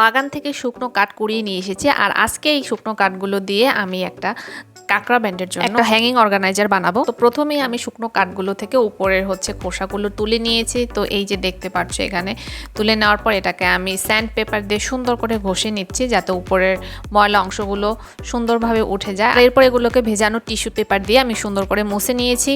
বাগান থেকে শুকনো কাঠ কুড়িয়ে নিয়ে এসেছি। আর আজকে এই শুকনো কাঠগুলো দিয়ে আমি একটা কাঁকড়া ব্যান্ডের জন্য একটা হ্যাঙ্গিং অর্গানাইজার বানাবো। তো প্রথমেই আমি শুকনো কাঠগুলো থেকে উপরের হচ্ছে খোসাগুলো তুলে নিয়েছি। তো এই যে দেখতে পাচ্ছ এখানে তুলে নেওয়ার পর এটাকে আমি স্যান্ড পেপার দিয়ে সুন্দর করে ঘষে নিচ্ছি যাতে উপরের ময়লা অংশগুলো সুন্দরভাবে উঠে যায়। এরপর এগুলোকে ভেজানো টিস্যু পেপার দিয়ে আমি সুন্দর করে মুছে নিয়েছি।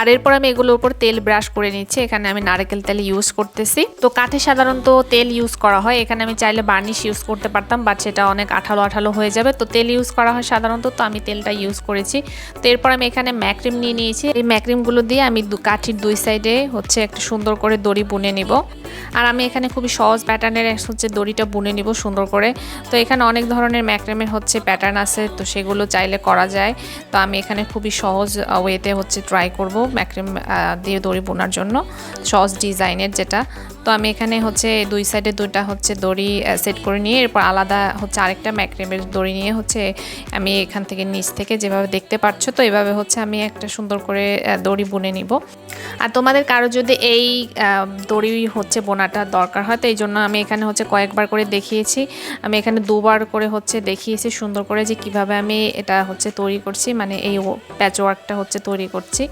আর এরপর আমি এগুলোর উপর তেল ব্রাশ করে নিচ্ছি। এখানে আমি নারকেল তেল ইউজ করতেছি। তো কাঠে সাধারণত তেল ইউজ করা হয়। এখানে আমি চাইলে বার্নিশ ইউজ করতে পারতাম বাট সেটা অনেক আঠালো আঠালো হয়ে যাবে। তো তেল ইউজ করা হয় সাধারণত, তো আমি তেলটা ইউজ করেছি। তো এরপর আমি এখানে ম্যাক্রিম নিয়ে নিয়েছি। এই ম্যাক্রিমগুলো দিয়ে আমি কাঠির দুই সাইডে হচ্ছে একটু সুন্দর করে দড়ি বুনে নিব। আর আমি এখানে খুবই সহজ প্যাটার্নের হচ্ছে দড়িটা বুনে নিব সুন্দর করে। তো এখানে অনেক ধরনের ম্যাক্রিমের হচ্ছে প্যাটার্ন আছে, তো সেগুলো চাইলে করা যায়। তো আমি এখানে খুবই সহজ ওয়েতে হচ্ছে ট্রাই করব। ম্যাক্রিম দিয়ে দড়ি বোনার জন্য, সস ডিজাইনের যেটা। তো আমি এখানে হচ্ছে দুই সাইডে দুইটা হচ্ছে দড়ি সেট করে নিয়ে, এরপর আলাদা হচ্ছে আরেকটা ম্যাক্রিমের দড়ি নিয়ে হচ্ছে আমি এখান থেকে নিচ থেকে যেভাবে দেখতে পাচ্ছ তো এভাবে হচ্ছে আমি একটা সুন্দর করে দড়ি বুনে নিব। আর তোমাদের কারও যদি এই দড়ি হচ্ছে বোনাটা দরকার হয়, তো এই জন্য আমি এখানে হচ্ছে কয়েকবার করে দেখিয়েছি। আমি এখানে দুবার করে হচ্ছে দেখিয়েছি সুন্দর করে যে কীভাবে আমি এটা হচ্ছে তৈরি করছি মানে এই প্যাচ ওয়ার্কটা হচ্ছে তৈরি করছি।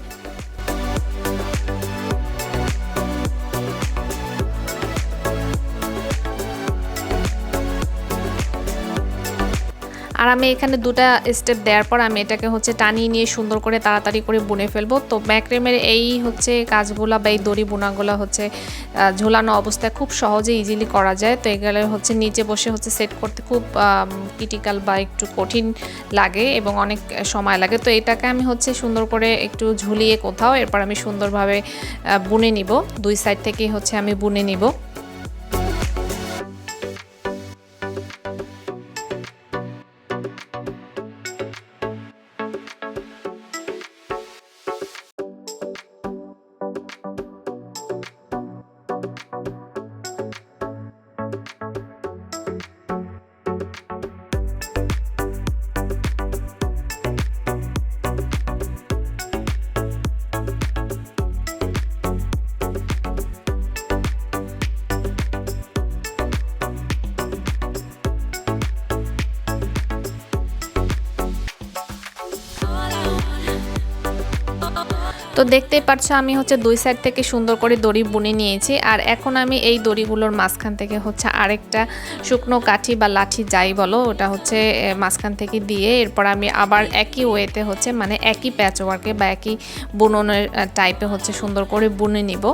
আর আমি এখানে দুটা স্টেপ দেওয়ার পর আমি এটাকে হচ্ছে টানিয়ে নিয়ে সুন্দর করে তাড়াতাড়ি করে বুনে ফেলব। তো ম্যাক্রেমের এই হচ্ছে কাজগুলা বা এই দড়ি বোনাগুলো হচ্ছে ঝোলানো অবস্থায় খুব সহজে ইজিলি করা যায়। তো এগুলো হচ্ছে নিচে বসে হচ্ছে সেট করতে খুব ক্রিটিক্যাল বা একটু কঠিন লাগে এবং অনেক সময় লাগে। তো এটাকে আমি হচ্ছে সুন্দর করে একটু ঝুলিয়ে কোথাও, এরপর আমি সুন্দরভাবে বুনে নিব। দুই সাইড থেকেই হচ্ছে আমি বুনে নিব। তো দেখতেই পাচ্ছ আমি হচ্ছে দুই সাইড থেকে সুন্দর করে দড়ি বুনে নিয়েছি। আর এখন আমি এই দড়িগুলোর মাঝখান থেকে হচ্ছে আরেকটা শুকনো কাঠি বা লাঠি যাই বলো, ওটা হচ্ছে মাঝখান থেকে দিয়ে এরপর আমি আবার একই ওয়েতে হচ্ছে মানে একই প্যাচ ওয়ার্কে বা একই বুননের টাইপে হচ্ছে সুন্দর করে বুনে নিব।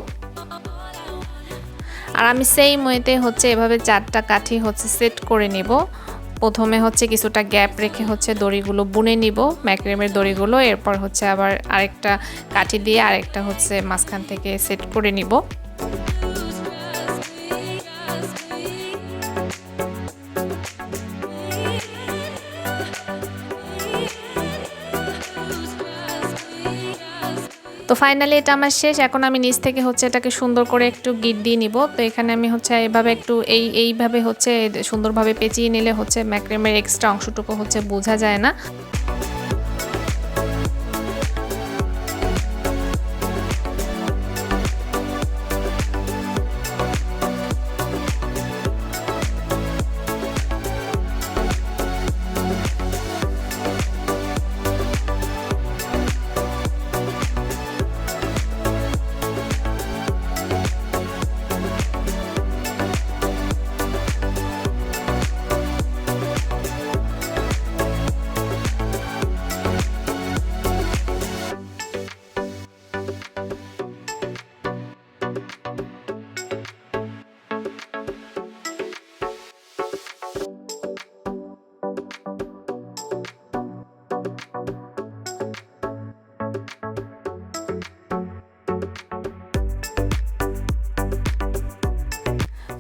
আর আমি সেই ওয়েতে হচ্ছে এভাবে চারটা কাঠি হচ্ছে সেট করে নিব। প্রথমে হচ্ছে কিছুটা গ্যাপ রেখে হচ্ছে দড়িগুলো বুনে নিব, ম্যাক্রেমের দড়িগুলো, এরপর হচ্ছে আবার আরেকটা কাঠি দিয়ে আরেকটা হচ্ছে মাঝখান থেকে সেট করে নিব। তো ফাইনালি এটা আমার শেষ। এখন আমি নিচ থেকে হচ্ছে এটাকে সুন্দর করে একটু গিট দিয়ে নিব। তো এখানে আমি হচ্ছে এভাবে একটু এই, এইভাবে হচ্ছে সুন্দরভাবে পেঁচিয়ে নিলে হচ্ছে ম্যাক্রেমের এক্সট্রা অংশটুকু হচ্ছে বোঝা যায় না।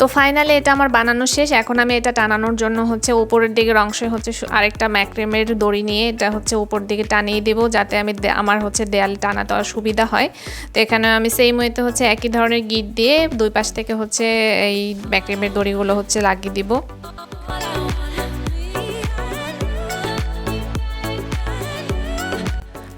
তো ফাইনালি এটা আমার বানানো শেষ। এখন আমি এটা টানানোর জন্য হচ্ছে উপরের দিকের অংশে হচ্ছে আরেকটা ম্যাক্রেমের দড়ি নিয়ে এটা হচ্ছে উপর দিকে টানিয়ে দেবো যাতে আমি আমার হচ্ছে দেয়াল টানাতে দেওয়ার সুবিধা হয়। তো এখানে আমি সেই মুহূর্তে হচ্ছে একই ধরনের গিট দিয়ে দুই পাশ থেকে হচ্ছে এই ম্যাক্রেমের দড়িগুলো হচ্ছে লাগিয়ে দিব।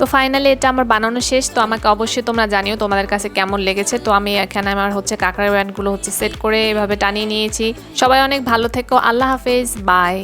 তো ফাইনালি এটা আমার বানানো শেষ, তো আমাকে অবশ্যই তোমরা জানিও তোমাদের কাছে কেমন লেগেছে। তো আমি এখানে আমার হচ্ছে কাঁকড়ার ব্যান্ডগুলো হচ্ছে সেট করে এভাবে টানিয়ে নিয়েছি। সবাই অনেক ভালো থেকো, আল্লাহ হাফেজ বাই